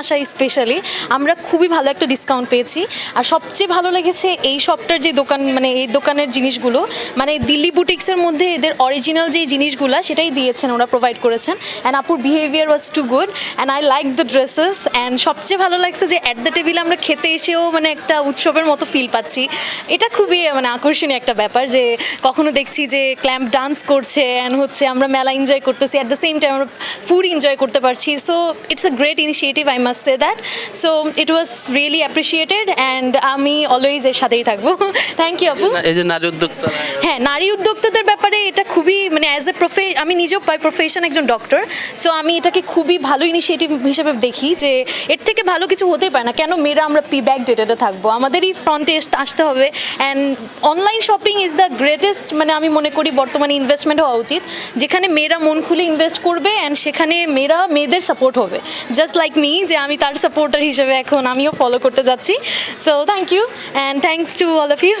আসা স্পেশালি আমরা খুবই ভালো একটা ডিসকাউন্ট পেয়েছি। আর সবচেয়ে ভালো লেগেছে এই শপটার যে দোকান মানে এই দোকানের জিনিসগুলো মানে দিল্লি বুটিক্সের মধ্যে এদের অরিজিনাল যে জিনিসগুলো, সেটাই দিয়েছেন, ওরা প্রোভাইড করেছেন। অ্যান্ড আপুর behaviour was too good and I like the dresses and সবচেয়ে ভালো লাগছে যে অ্যাট দ্য টেবিলে আমরা খেতে এসেও মানে একটা উৎসবের মতো ফিল পাচ্ছি। এটা খুবই মানে আকর্ষণীয় একটা ব্যাপার যে কখনো দেখছি যে ক্ল্যাম্প ডান্স করছে অ্যান্ড হচ্ছে আমরা মেলা এনজয় করতেছি অ্যাট দ্য সেম টাইম আমরা ফুড এনজয় করতে পারছি। So it's a great initiative I must say that so it was really appreciated and আমি অলওয়েজ এর সাথেই থাকব। থ্যাংক ইউ আপু এই যে নারী উদ্যোক্তা। হ্যাঁ নারী উদ্যোক্তাদের ব্যাপারে এটা খুবই মানে অ্যাজ এ প্রফে আমি নিজেও বাই প্রফেশন একজন ডক্টর সো আমি এটাকে খুবই ভালো ইনিশিয়েটিভ হিসেবে দেখি যে এর থেকে ভালো কিছু হতে পারে না। কেন মেয়েরা আমরা পি ব্যাক ডেটেডে থাকব? আমাদেরই ফ্রন্টে আসতে হবে। And online shopping is the greatest মানে আমি মনে করি বর্তমানে ইনভেস্টমেন্ট হওয়া উচিত। যেখানে মেয়েরা মন খুলে ইনভেস্ট করবে অ্যান্ড সেখানে মেয়েরা মেয়েদের সাপোর্ট হবে। জাস্ট লাইক মি যে আমি তার সাপোর্টার হিসেবে এখন আমিও ফলো করতে যাচ্ছি। So thank you and thanks to all of you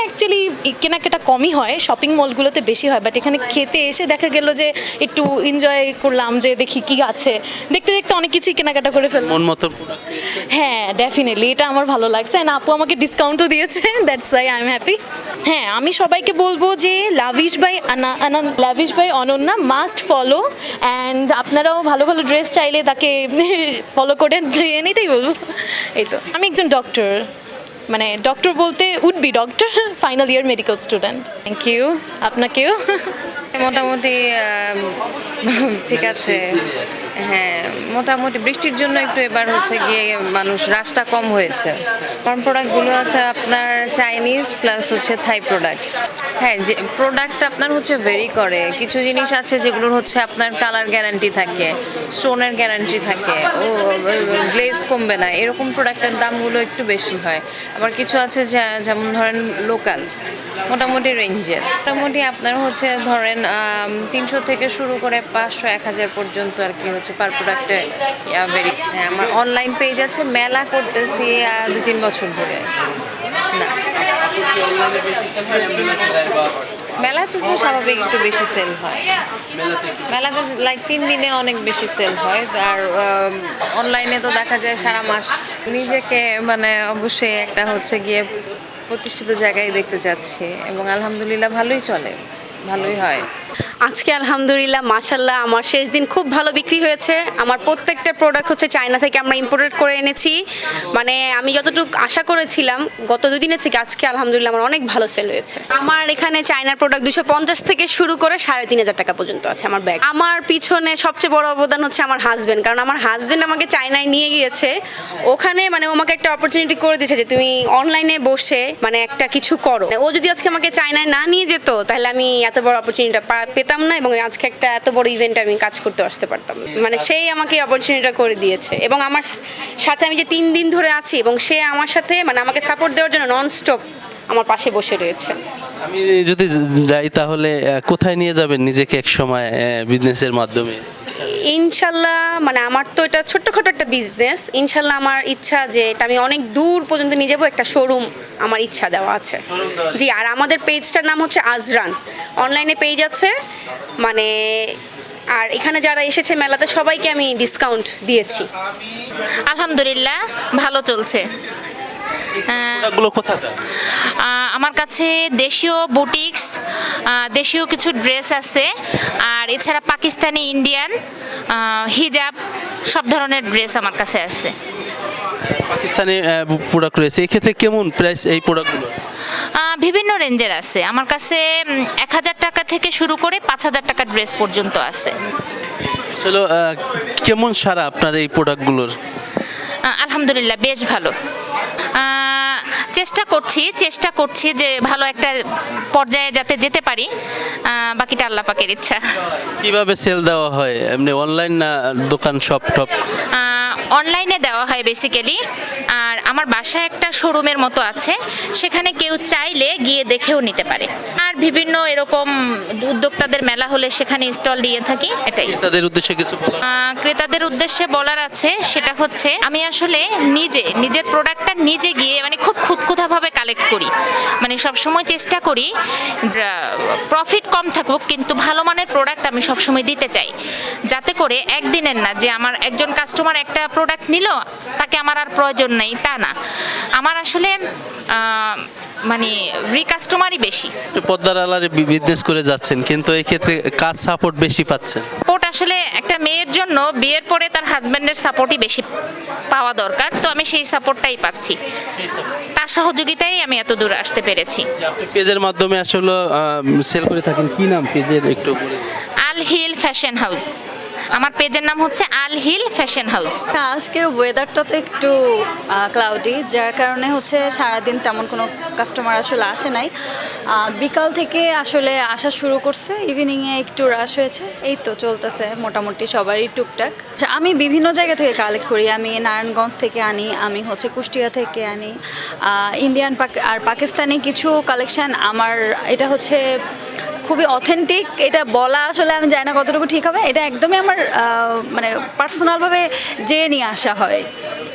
actually কেনাকাটা কমই হয় শপিং মলগুলোতে বেশি হয় বাট এখানে খেতে এসে দেখা গেল যে একটু এনজয় করলাম, যে দেখি কি আছে। দেখতে দেখতে অনেক কিছুই কেনাকাটা করে ফেললাম। মন মতো হ্যাঁ ডেফিনেটলি এটা আমার ভালো লাগছে অ্যান্ড আপু আমাকে ডিসকাউন্টও দিয়েছে that's why I am happy হ্যাঁ আমি সবাইকে বলব যে lavish by Ana lavish by Ananya must follow and আপনারাও ভালো ভালো ড্রেস চাইলে তাকে ফলো করেন এটাই বলব। এই তো। আমি একজন ডক্টর মানে ডক্টর বলতে would be doctor final year medical student thank you আপনাকেও। মোটামুটি ঠিক আছে। হ্যাঁ মোটামুটি বৃষ্টির জন্য একটু এবার হচ্ছে গিয়ে মানুষ রাশটা কম হয়েছে। কারণ প্রোডাক্টগুলো আছে আপনার চাইনিজ প্লাস হচ্ছে থাই প্রোডাক্ট হ্যাঁ যে প্রোডাক্ট আপনার হচ্ছে ভেরি করে। কিছু জিনিস আছে যেগুলোর হচ্ছে আপনার কালার গ্যারান্টি থাকে স্টোনের গ্যারান্টি থাকে, ও গ্লেজ কমবে না, এরকম প্রোডাক্টের দামগুলো একটু বেশি হয়। আবার কিছু আছে যা- যেমন ধরেন লোকাল মোটামুটি রেঞ্জের মোটামুটি আপনার হচ্ছে ধরেন তিনশো থেকে শুরু করে পাঁচশো, এক হাজার পর্যন্ত আর কি হচ্ছে পার প্রোডাক্টে ভেরি আমার অনলাইন পেজ আছে, মেলা করতেছি দু তিন বছর ধরে। না। মেলাতে তো স্বাভাবিক একটু বেশি সেল হয়। মেলাতে লাইক তিন দিনে অনেক বেশি সেল হয়। আর অনলাইনে তো দেখা যায় সারা মাস নিজেকে মানে অবশ্যই একটা হচ্ছে গিয়ে প্রতিষ্ঠিত জায়গায় দেখতে চাচ্ছি এবং আলহামদুলিল্লাহ ভালোই চলে ভালোই হয়। আজকে আলহামদুলিল্লাহ মাশাল্লাহ আমার শেষ দিন খুব ভালো বিক্রি হয়েছে। আমার প্রত্যেকটা প্রোডাক্ট হচ্ছে চায়না থেকে আমরা ইম্পোর্টেড করে এনেছি। মানে আমি যতটুকু আশা করেছিলাম, গত দুদিনের থেকে আজকে আলহামদুলিল্লাহ আমার অনেক ভালো সেল হয়েছে। আমার এখানে চায়নার প্রোডাক্ট দুশো পঞ্চাশ থেকে শুরু করে সাড়ে তিন হাজার টাকা পর্যন্ত আছে আমার ব্যাগ আমার পিছনে সবচেয়ে বড় অবদান হচ্ছে আমার হাজবেন্ড কারণ আমার হাজব্যান্ড আমাকে চায়নায় নিয়ে গিয়েছে। ওখানে মানে আমাকে একটা অপরচুনিটি করে দিয়েছে যে তুমি অনলাইনে বসে মানে একটা কিছু করো। ও যদি আজকে আমাকে চায়নায় না নিয়ে যেত, তাহলে আমি এত বড় অপরচুনিটিটা পেতাম না এবং আজকে একটা এত বড় ইভেন্টে আমি কাজ করতে আসতে পারতাম না। মানে সেই আমাকে অপরচুনিটিটা করে দিয়েছে এবং আমার সাথে আমি যে তিন দিন ধরে আছি এবং সে আমার সাথে মানে আমাকে সাপোর্ট দেওয়ার জন্য নন স্টপ আমার পাশে বসে রয়েছে আমি যদি যাই তাহলে কোথায় নিয়ে যাবেন নিজেকে এক সময় বিজনেসের মাধ্যমে ইনশাল্লাহ মানে আমার তো এটা ছোট্টখাটো একটা বিজনেস ইনশাল্লাহ আমার ইচ্ছা যে এটা আমি অনেক দূর পর্যন্ত নিয়ে যাব, একটা শোরুম আমার ইচ্ছা দেওয়া আছে। জি, আর আমাদের পেজটার নাম হচ্ছে আজরান অনলাইনে পেজ আছে মানে আর এখানে যারা এসেছে মেলাতে, সবাইকে আমি ডিসকাউন্ট দিয়েছি। আলহামদুলিল্লাহ, ভালো চলছে। প্রোডাক্টগুলো কোথায় আমার কাছে দেশীয় বুটিক্স দেশীয় কিছু ড্রেস আছে আর এছাড়া পাকিস্তানি ইন্ডিয়ান হিজাব সব ধরনের ড্রেস আমার কাছে আছে। পাকিস্তানি প্রোডাক্ট রয়েছে। এক্ষেত্রে কেমন প্রাইস এই প্রোডাক্টগুলো বিভিন্ন রেঞ্জের আছে। আমার কাছে এক হাজার টাকা থেকে শুরু করে পাঁচ হাজার টাকার ড্রেস পর্যন্ত আছে। চলো কেমন সারা আপনার এই প্রোডাক্টগুলোর আলহামদুলিল্লাহ বেশ ভালো। চেষ্টা করছি চেষ্টা করছি যে ভালো একটা পর্যায়ে যাতে যেতে পারি। বাকিটা আল্লাহ পাকের ইচ্ছা। কীভাবে সেল দেওয়া হয়? এমনি অনলাইন না দোকান শপ টপ অনলাইনে দেওয়া হয় বেসিক্যালি আর আমার বাসায় একটা শোরুমের মতো আছে। সেখানে কেউ চাইলে গিয়ে দেখেও নিতে পারে। আর বিভিন্ন এরকম উদ্যোক্তাদের মেলা হলে সেখানে স্টল দিয়ে থাকি এটাই। তাদের উদ্দেশ্যে কিছু ক্রেতাদের উদ্দেশ্যে বলার আছে সেটা হচ্ছে আমি আসলে নিজে নিজের প্রোডাক্টটা নিজে গিয়ে মানে খুব খুঁত উৎকুথাভাবে কালেক্ট করি। মানে সবসময় চেষ্টা করি প্রফিট কম থাকুক কিন্তু ভালো মানের প্রোডাক্ট আমি সবসময় দিতে চাই। যাতে করে একদিনের না যে আমার একজন কাস্টমার একটা প্রোডাক্ট নিল তাকে আমার আর প্রয়োজন নেই তা না। আমার আসলে মানে রিকাস্টমারই বেশি। পদ্মার আলারে বিজনেস করে যাচ্ছেন কিন্তু এই ক্ষেত্রে কাজ সাপোর্ট বেশি পাচ্ছেন। আসলে একটা মেয়ের জন্য বিয়ের পরে তার হাজব্যান্ডের সাপোর্টই বেশি পাওয়া দরকার তো আমি সেই সাপোর্টটাই পাচ্ছি। তার সহযোগিতাই আমি এত দূর আসতে পেরেছি। পেজের মাধ্যমে আসলে সেল করে থাকেন কি নাম পেজের একটু আল হিল ফ্যাশন হাউস আমার পেজের নাম হচ্ছে আল হিল ফ্যাশন হাউস। আজকে ওয়েদারটা তো একটু ক্লাউডি যার কারণে হচ্ছে সারাদিন তেমন কোনো কাস্টমার আসলে আসে নাই। বিকাল থেকে আসলে আসা শুরু করছে ইভিনিংয়ে একটু রাশ হয়েছে, এই তো চলতেছে মোটামুটি সবারই টুকটাক। আচ্ছা আমি বিভিন্ন জায়গা থেকে কালেক্ট করি, আমি নারায়ণগঞ্জ থেকে আনি, আমি হচ্ছে কুষ্টিয়া থেকে আনি ইন্ডিয়ান আর পাকিস্তানি কিছু কালেকশন আমার, এটা হচ্ছে খুবই অথেন্টিক এটা বলা আসলে আমি জানি না কতটুকু ঠিক হবে, এটা একদমই আমার মানে পার্সোনালভাবে যেয়ে নিয়ে আসা হয়,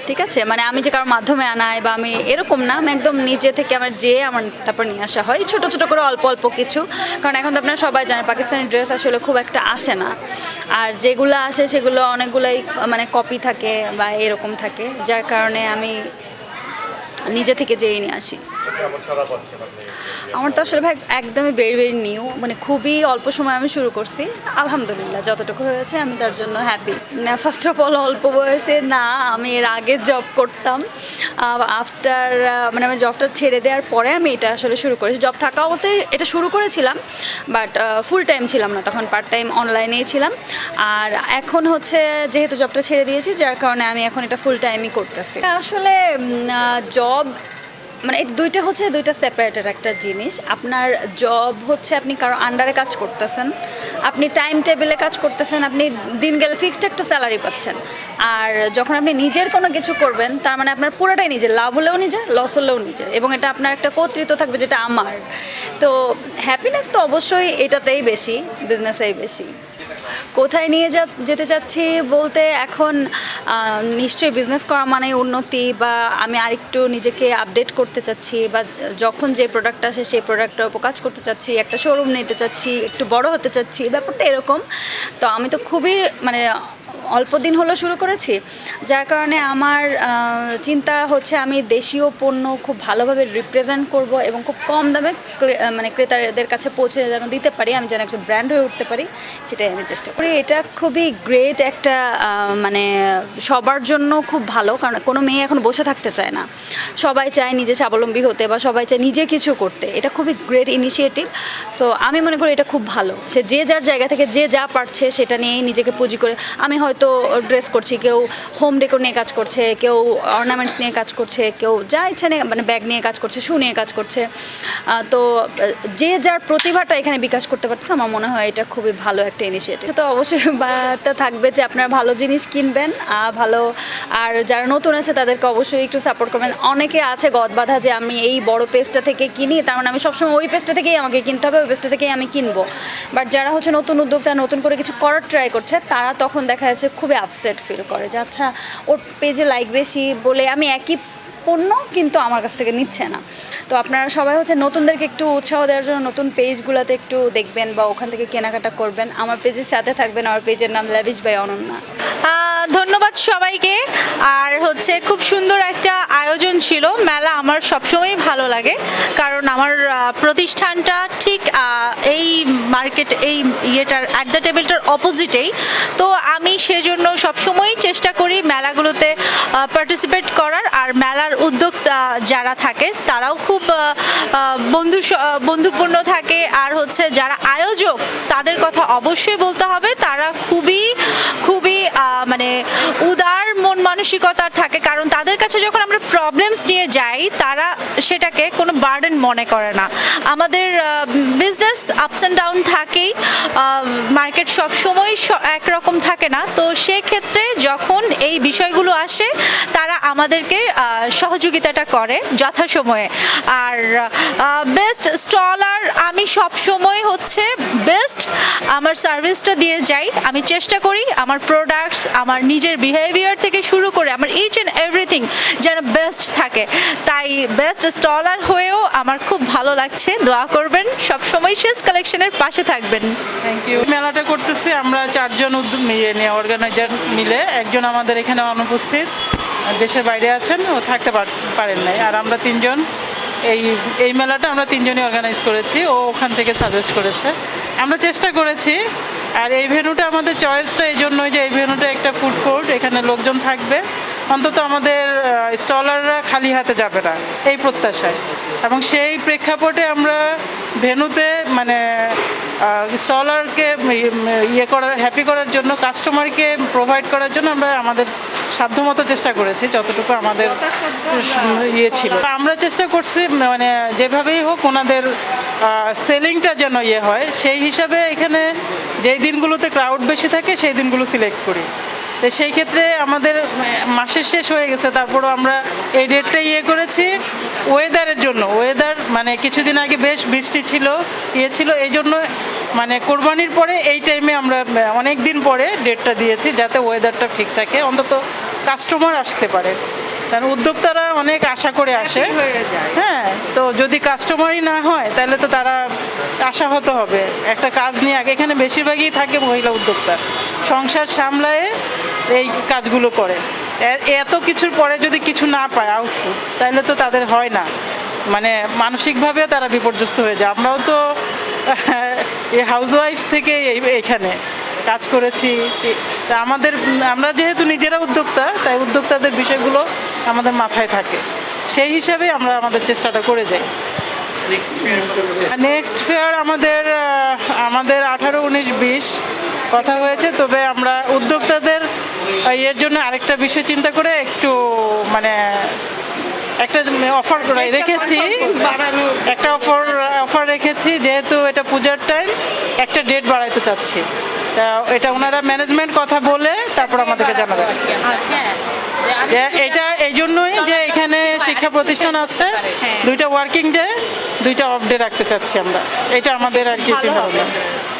ঠিক আছে? মানে আমি যে কারোর মাধ্যমে আনাই বা আমি এরকম না, আমি একদম নিজে থেকে আমার যেয়ে আমার তারপর নিয়ে আসা হয়। ছোট ছোট করে অল্প অল্প কিছু, কারণ এখন তো আপনারা সবাই জানেন পাকিস্তানি ড্রেস আসলে খুব একটা আসে না। আর যেগুলো আসে সেগুলো অনেকগুলোই মানে কপি থাকে বা এরকম থাকে, যার কারণে আমি নিজে থেকে যেয়ে নিয়ে আসি। আমার তো আসলে ভাই একদমই ভেরি ভেরি নিউ মানে খুবই অল্প সময় আমি শুরু করছি। আলহামদুলিল্লাহ, যতটুকু হয়েছে আমি তার জন্য হ্যাপি ফার্স্ট অফ অল অল্প বয়সে না, আমি এর আগে জব করতাম। আফটার মানে আমি জবটা ছেড়ে দেওয়ার পরে আমি এটা আসলে শুরু করেছি। জব থাকা অবস্থায় এটা শুরু করেছিলাম বাট ফুল টাইম ছিলাম না, তখন পার্ট টাইম অনলাইনেই ছিলাম। আর এখন হচ্ছে যেহেতু জবটা ছেড়ে দিয়েছি, যার কারণে আমি এখন এটা ফুল টাইমই করতেছি। আসলে জব মানে এই দুইটা হচ্ছে দুইটা সেপারেটের একটা জিনিস। আপনার জব হচ্ছে আপনি কারও আন্ডারে কাজ করতেছেন, আপনি টাইম টেবিলে কাজ করতেছেন, আপনি দিন গেলে ফিক্সড একটা স্যালারি পাচ্ছেন। আর যখন আপনি নিজের কোনো কিছু করবেন, তার মানে আপনার পুরোটাই নিজের, লাভ হলেও নিজের লস হলেও নিজের। এবং এটা আপনার একটা কর্তৃত্ব থাকবে যেটা আমার। তো হ্যাপিনেস তো অবশ্যই এটাতেই বেশি বিজনেসেই বেশি। কোথায় নিয়ে যা যেতে চাচ্ছি বলতে এখন নিশ্চয়ই বিজনেস করা মানে উন্নতি বা আমি আরেকটু নিজেকে আপডেট করতে চাচ্ছি বা যখন যে প্রোডাক্ট আসে সেই প্রোডাক্টটার উপর কাজ করতে চাচ্ছি, একটা শোরুম নিতে চাচ্ছি, একটু বড় হতে চাচ্ছি ব্যাপারটা এরকম। তো আমি তো খুবই মানে অল্প দিন হলো শুরু করেছি, যার কারণে আমার চিন্তা হচ্ছে আমি দেশীয় পণ্য খুব ভালোভাবে রিপ্রেজেন্ট করব এবং খুব কম দামে মানে ক্রেতাদের কাছে পৌঁছে যেন দিতে পারি, আমি যেন একজন ব্র্যান্ড হয়ে উঠতে পারি, সেটাই আমি চেষ্টা করি। এটা খুবই গ্রেট একটা মানে সবার জন্য খুব ভালো, কারণ কোনো মেয়ে এখন বসে থাকতে চায় না। সবাই চায় নিজে স্বাবলম্বী হতে বা সবাই চায় নিজে কিছু করতে, এটা খুবই গ্রেট ইনিশিয়েটিভ সো আমি মনে করি এটা খুব ভালো। সে যে যার জায়গা থেকে যে যা পারছে, সেটা নিয়েই নিজেকে পুঁজি করে, আমি হয়তো ড্রেস করছি, কেউ হোম ডেকোর নিয়ে কাজ করছে, কেউ অর্নামেন্টস নিয়ে কাজ করছে, কেউ যা ইচ্ছা নিয়ে মানে ব্যাগ নিয়ে কাজ করছে শু নিয়ে কাজ করছে। তো যে যার প্রতিভাটা এখানে বিকাশ করতে পারছে আমার মনে হয় এটা খুবই ভালো একটা ইনিশিয়েটিভ তো অবশ্যই বার্তা থাকবে যে আপনারা ভালো জিনিস কিনবেন ভালো, আর যারা নতুন আছে, তাদেরকে অবশ্যই একটু সাপোর্ট করবেন। অনেকে আছে গদ বাঁধা যে আমি এই বড় পেজটা থেকে কিনি, তার মানে আমি সবসময় ওই পেজটা থেকেই আমাকে কিনতে হবে, ওই পেজটা থেকেই আমি কিনবো। বাট যারা হচ্ছে নতুন উদ্যোক্তা, নতুন করে কিছু করার ট্রাই করছে, তারা তখন দেখা যাচ্ছে খুবই আপসেট ফিল করে যে আচ্ছা ওর পেজে লাইক বেশি বলে আমি একই পণ্য কিন্তু আমার কাছ থেকে নিচ্ছে না। তো আপনারা সবাই হচ্ছে নতুনদেরকে একটু উৎসাহ দেওয়ার জন্য নতুন পেজগুলোতে একটু দেখবেন বা ওখান থেকে কেনাকাটা করবেন। আমার পেজের সাথে থাকবেন, আমার পেজের নাম ল্যাভিশ বাই অনন্যা ধন্যবাদ সবাইকে। আর হচ্ছে খুব সুন্দর একটা আয়োজন ছিল। মেলা আমার সবসময়ই ভালো লাগে। কারণ আমার প্রতিষ্ঠানটা ঠিক এই মার্কেট, এই ইয়েটার অ্যাট দ্য টেবিলটার অপোজিটেই তো আমি সেজন্য সবসময়ই চেষ্টা করি মেলাগুলোতে পার্টিসিপেট করার। আর মেলার উদ্যোক্তা যারা থাকে, তারাও খুব বন্ধু বন্ধুপূর্ণ থাকে। আর হচ্ছে যারা আয়োজক, তাদের কথা অবশ্যই বলতে হবে। তারা খুবই খুবই মানে উদার মন মানসিকতার থাকে, কারণ তাদের কাছে যখন আমরা প্রবলেমস নিয়ে যাই, তারা সেটাকে কোনো বার্ডেন মনে করে না। আমাদের বিজনেস আপস অ্যান্ড ডাউন থাকেই মার্কেট সব সবসময় একরকম থাকে না। তো সেক্ষেত্রে যখন এই বিষয়গুলো আসে, তারা আমাদেরকে সহযোগিতাটা করে যথাসময়ে। আর বেস্ট স্টলার আমি সব সময় হচ্ছে বেস্ট আমার সার্ভিসটা দিয়ে যাই। আমি চেষ্টা করি আমার প্রোডাক্টস আমার নিজের বিহেভিয়ার থেকে শুরু করে আমার ইচ অ্যান্ড এভরিথিং যেন বেস্ট থাকে। তাই বেস্ট স্টলার হয়েও আমার খুব ভালো লাগছে। দোয়া করবেন সব সময় শেষ কালেকশনের পাশে থাকবেন। থ্যাংক ইউ মেলাটা করতেছি, আমরা চারজন উদ্যোগ নিয়ে নিয়ে অর্গানাইজার মিলে। একজন আমাদের এখানে অনুপস্থিত। দেশের বাইরে আছেন, ও থাকতে পার- পারেন নাই। আর আমরা তিনজন এই এই মেলাটা আমরা তিনজনই অর্গানাইজ করেছি, ও ওখান থেকে সাজেস্ট করেছে। আমরা চেষ্টা করেছি, আর এই ভেনুটা আমাদের চয়েসটা এই জন্যই যে এই ভেনুটা একটা ফুড কোর্ট এখানে লোকজন থাকবে। অন্তত আমাদের স্টলাররা খালি হাতে যাবে না এই প্রত্যাশায়। এবং সেই প্রেক্ষাপটে আমরা ভেনুতে মানে স্টলারকে ইয়ে করার হ্যাপি করার জন্য কাস্টমারকে প্রোভাইড করার জন্য আমরা আমাদের সাধ্যমতো চেষ্টা করেছি যতটুকু আমাদের ইয়ে ছিল। আমরা চেষ্টা করছি মানে যেভাবেই হোক ওনাদের সেলিংটা যেন ইয়ে হয় সেই হিসাবে এখানে যেই দিনগুলোতে ক্রাউড বেশি থাকে সেই দিনগুলো সিলেক্ট করি। তো সেই ক্ষেত্রে আমাদের মাসের শেষ হয়ে গেছে, তারপরও আমরা এই ডেটটা ইয়ে করেছি ওয়েদারের জন্য। ওয়েদার মানে কিছুদিন আগে বেশ বৃষ্টি ছিল ইয়ে ছিল, এই জন্য মানে কোরবানির পরে এই টাইমে আমরা অনেক দিন পরে ডেটটা দিয়েছি, যাতে ওয়েদারটা ঠিক থাকে, অন্তত কাস্টমার আসতে পারে। কারণ উদ্যোক্তারা অনেক আশা করে আসে। হ্যাঁ তো যদি কাস্টমারই না হয় তাহলে তো তারা আশাহত হবে। একটা কাজ নিয়ে আগে এখানে বেশিরভাগই থাকে মহিলা উদ্যোক্তা। সংসার সামলায়ে এই কাজগুলো করে। এত কিছুর পরে যদি কিছু না পায় আউটপুট তাহলে তো তাদের হয় না। মানে মানসিকভাবে তারা বিপর্যস্ত হয়ে যায়। আমরাও তো এই হাউসওয়াইফ থেকে এইখানে কাজ করেছি। তা আমাদের আমরা যেহেতু নিজেরা উদ্যোক্তা তাই উদ্যোক্তাদের বিষয়গুলো আমাদের মাথায় থাকে। সেই হিসাবে আমরা আমাদের চেষ্টাটা করে যাই। নেক্সট ফেয়ার আমাদের আমাদের আঠারো উনিশ বিশ কথা হয়েছে। তবে আমরা উদ্যোক্তাদের এর জন্য আরেকটা বিষয় চিন্তা করে একটু মানে একটা অফার রেখেছি। একটা অফার অফার রেখেছি যেহেতু এটা পূজার টাইম একটা ডেট বাড়াইতে চাচ্ছি। তা এটা ওনারা ম্যানেজমেন্ট কথা বলে তারপর আমাদেরকে জানাবে। যে এটা এই জন্যই যে এখানে শিক্ষা প্রতিষ্ঠান আছে। দুইটা ওয়ার্কিং ডে দুইটা অফ ডে রাখতে চাচ্ছি আমরা। এটা আমাদের আর কি চিন্তা ভাবনা